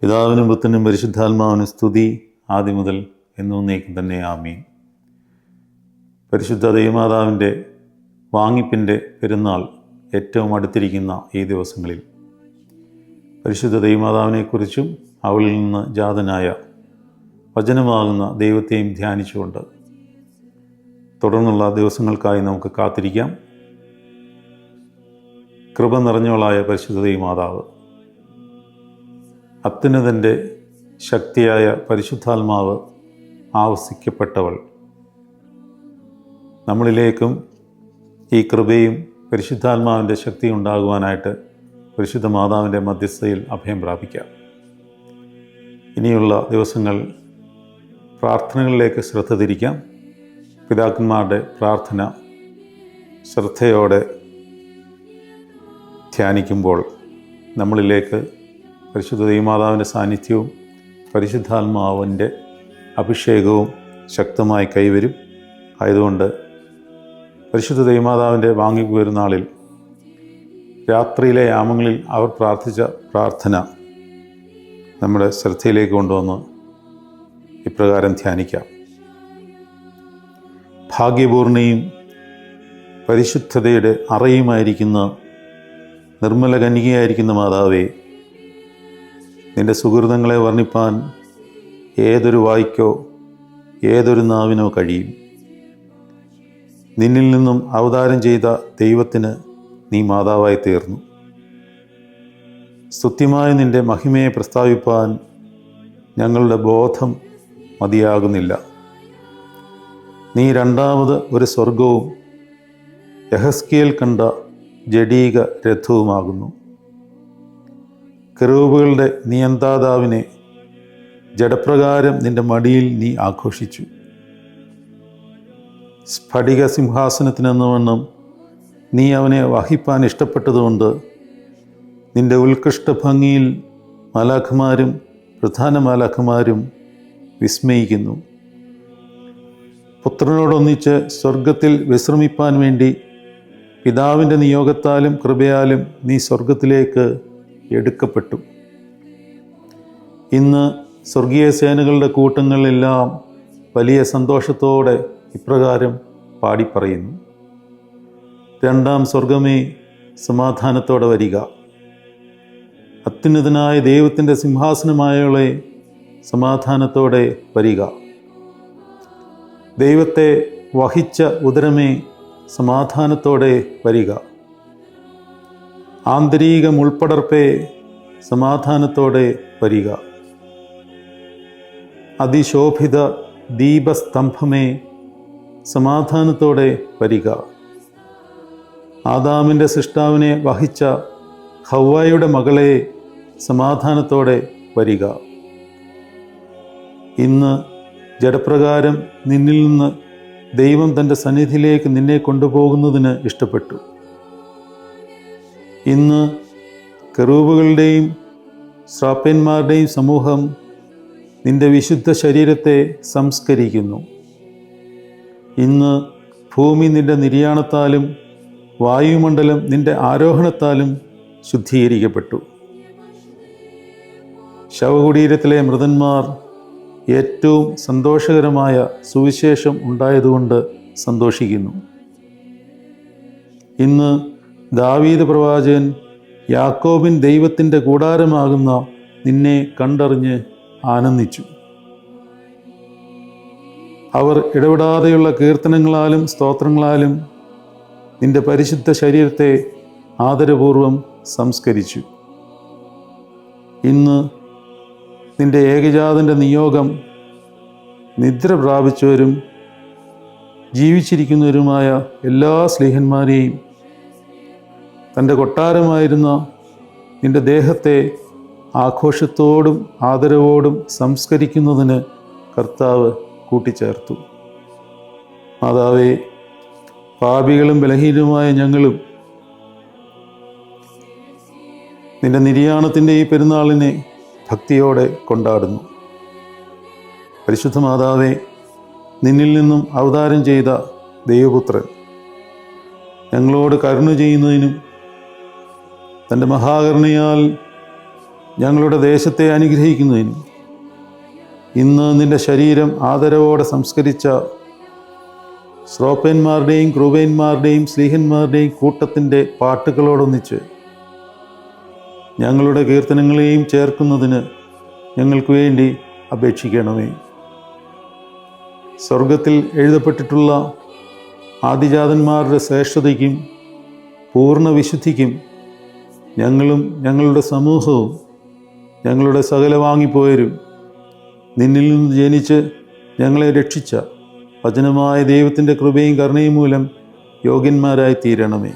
പിതാവിനും പുത്രനും പരിശുദ്ധാത്മാവിനും സ്തുതി ആദ്യം മുതൽ എന്നേക്കും തന്നെ. ആമീൻ. പരിശുദ്ധ ദൈവമാതാവിന്റെ വാങ്ങിപ്പിന്റെ പെരുന്നാൾ ഏറ്റവും അടുത്തിരിക്കുന്ന ഈ ദിവസങ്ങളിൽ പരിശുദ്ധ ദൈവമാതാവിനെക്കുറിച്ചും അവളിൽ നിന്ന് ജാതനായ വചനമാകുന്ന ദൈവത്തെയും ധ്യാനിച്ചുകൊണ്ട് തുടർന്നുള്ള ദിവസങ്ങൾക്കായി നമുക്ക് കാത്തിരിക്കാം. കൃപ നിറഞ്ഞവളായ പരിശുദ്ധ ദൈവമാതാവ് അത്യുന്നതന്റെ ശക്തിയായ പരിശുദ്ധാത്മാവ് ആവസിക്കപ്പെട്ടവൾ. നമ്മളിലേക്കും ഈ കൃപയും പരിശുദ്ധാത്മാവിന്റെ ശക്തി ഉണ്ടാകുവാനായിട്ട് പരിശുദ്ധ മാതാവിന്റെ മധ്യസ്ഥയിൽ അഭയം പ്രാപിക്കാം. ഇനിയുള്ള ദിവസങ്ങൾ പ്രാർത്ഥനകളിലേക്ക് ശ്രദ്ധ തിരിക്കാം. പിതാക്കന്മാരുടെ പ്രാർത്ഥന ശ്രദ്ധയോടെ ധ്യാനിക്കുമ്പോൾ നമ്മളിലേക്ക് പരിശുദ്ധ ദൈവമാതാവിന്റെ സാന്നിധ്യവും പരിശുദ്ധാത്മാവിന്റെ അഭിഷേകവും ശക്തമായി കൈവരും. ആയതുകൊണ്ട് പരിശുദ്ധ ദൈവമാതാവിന്റെ വാങ്ങി പെരുന്നാളിൽ രാത്രിയിലെ യാമങ്ങളിൽ അവർ പ്രാർത്ഥിച്ച പ്രാർത്ഥന നമ്മുടെ ശ്രദ്ധയിലേക്ക് കൊണ്ടുവന്ന് ഇപ്രകാരം ധ്യാനിക്കാം. ഭാഗ്യപൂർണയും പരിശുദ്ധതയുടെ അറയുമായിരിക്കുന്ന നിർമ്മല കന്യകയായിരിക്കുന്ന മാതാവേ നിന്റെ സുഹൃതങ്ങളെ വർണിപ്പാൻ ഏതൊരു വായിക്കോ ഏതൊരു നാവിനോ കഴിയും. നിന്നിൽ നിന്നും അവതാരം ചെയ്ത ദൈവത്തിന് നീ മാതാവായി തീർന്നു. സ്തുത്യമായ നിന്റെ മഹിമയെ പ്രസ്താവിപ്പാൻ ഞങ്ങളുടെ ബോധം മതിയാകുന്നില്ല. നീ രണ്ടാമത് ഒരു സ്വർഗവും യഹസ്കിയൽ കണ്ട ജഡീക രഥവുമാകുന്നു. കെറൂബുകളുടെ നിയന്താതാവിനെ ജഡപ്രകാരം നിന്റെ മടിയിൽ നീ ആഘോഷിച്ചു. സ്ഫടിക സിംഹാസനത്തിനെന്നവണ്ണം നീ അവനെ വഹിപ്പാൻ ഇഷ്ടപ്പെട്ടതുകൊണ്ട് നിന്റെ ഉത്കൃഷ്ട ഭംഗിയിൽ മാലാഖമാരും പ്രധാന മാലാഖമാരും വിസ്മയിക്കുന്നു. പുത്രനോടൊന്നിച്ച് സ്വർഗത്തിൽ വിശ്രമിപ്പാൻ വേണ്ടി പിതാവിന്റെ നിയോഗത്താലും കൃപയാലും നീ സ്വർഗത്തിലേക്ക് എടുക്കപ്പെട്ടു. ഇന്ന് സ്വർഗീയ സേനകളുടെ കൂട്ടങ്ങളെല്ലാം വലിയ സന്തോഷത്തോടെ ഇപ്രകാരം പാടിപ്പറയുന്നു. രണ്ടാം സ്വർഗമേ സമാധാനത്തോടെ വരിക. അത്യുന്നതനായ ദൈവത്തിന്റെ സിംഹാസനമായവളെ സമാധാനത്തോടെ വരിക. ദൈവത്തെ വഹിച്ച ഉദരമേ സമാധാനത്തോടെ വരിക. ആന്തരിക മുൾപ്പടർപ്പേ സമാധാനത്തോടെ വരിക. അതിശോഭിത ദീപസ്തംഭമേ സമാധാനത്തോടെ വരിക. ആദാമിന്റെ സൃഷ്ടാവിനെ വഹിച്ച ഹൗവായുടെ മകളെ സമാധാനത്തോടെ വരിക. ഇന്ന് ജഡപ്രകാരം നിന്നിൽ നിന്ന് ദൈവം തന്റെ സന്നിധിയിലേക്ക് നിന്നെ കൊണ്ടുപോകുന്നതിന് ഇഷ്ടപ്പെട്ടു. ഇന്ന് കെറൂബുകളുടെയും ശ്രാപ്പന്മാരുടെയും സമൂഹം നിന്റെ വിശുദ്ധ ശരീരത്തെ സംസ്കരിക്കുന്നു. ഇന്ന് ഭൂമി നിന്റെ നിര്യാണത്താലും വായുമണ്ഡലം നിന്റെ ആരോഹണത്താലും ശുദ്ധീകരിക്കപ്പെട്ടു. ശവകുടീരത്തിലെ മൃതന്മാർ ഏറ്റവും സന്തോഷകരമായ സുവിശേഷം ഉണ്ടായതുകൊണ്ട് സന്തോഷിക്കുന്നു. ഇന്ന് ദാവീദ് പ്രവാചകൻ യാക്കോബിൻ ദൈവത്തിന്റെ കൂടാരമാകുന്ന നിന്നെ കണ്ടറിഞ്ഞ് ആനന്ദിച്ചു. അവർ ഇടപെടാതെയുള്ള കീർത്തനങ്ങളാലും സ്തോത്രങ്ങളാലും നിന്റെ പരിശുദ്ധ ശരീരത്തെ ആദരപൂർവം സംസ്കരിച്ചു. ഇന്ന് നിന്റെ ഏകജാതന്റെ നിയോഗം നിദ്ര പ്രാപിച്ചവരും ജീവിച്ചിരിക്കുന്നവരുമായ എല്ലാ സ്നേഹന്മാരെയും തന്റെ കൊട്ടാരമായിരുന്ന നിന്റെ ദേഹത്തെ ആഘോഷത്തോടും ആദരവോടും സംസ്കരിക്കുന്നതിന് കർത്താവ് കൂട്ടിച്ചേർത്തു. മാതാവേ പാപികളും ബലഹീനവുമായ ഞങ്ങളും നിന്റെ നിര്യാണത്തിന്റെ ഈ പെരുന്നാളിനെ ഭക്തിയോടെ കൊണ്ടാടുന്നു. പരിശുദ്ധ മാതാവേ നിന്നിൽ നിന്നും അവതാരം ചെയ്ത ദൈവപുത്രൻ ഞങ്ങളോട് കരുണ ചെയ്യുന്നതിനും തന്റെ മഹാകരുണയാൽ ഞങ്ങളുടെ ദേശത്തെ അനുഗ്രഹിക്കുന്നതിനും ഇന്ന് നിന്റെ ശരീരം ആദരവോടെ സംസ്കരിച്ച ശ്രോപ്പന്മാരുടെയും ക്രൂപന്മാരുടെയും സ്ലീഹന്മാരുടെയും കൂട്ടത്തിന്റെ പാട്ടുകളോടൊന്നിച്ച് ഞങ്ങളുടെ കീർത്തനങ്ങളെയും ചേർക്കുന്നതിന് ഞങ്ങൾക്ക് വേണ്ടി അപേക്ഷിക്കണമേ. സ്വർഗത്തിൽ എഴുതപ്പെട്ടിട്ടുള്ള ആദിജാതന്മാരുടെ ശ്രേഷ്ഠതയ്ക്കും പൂർണ വിശുദ്ധിക്കും ഞങ്ങളും ഞങ്ങളുടെ സമൂഹവും ഞങ്ങളുടെ സകല വാങ്ങിപ്പോയരും നിന്നിൽ നിന്ന് ജനിച്ച് ഞങ്ങളെ രക്ഷിച്ച വചനമായ ദൈവത്തിന്റെ കൃപയും കരുണയും മൂലം യോഗ്യന്മാരായി തീരണമേ.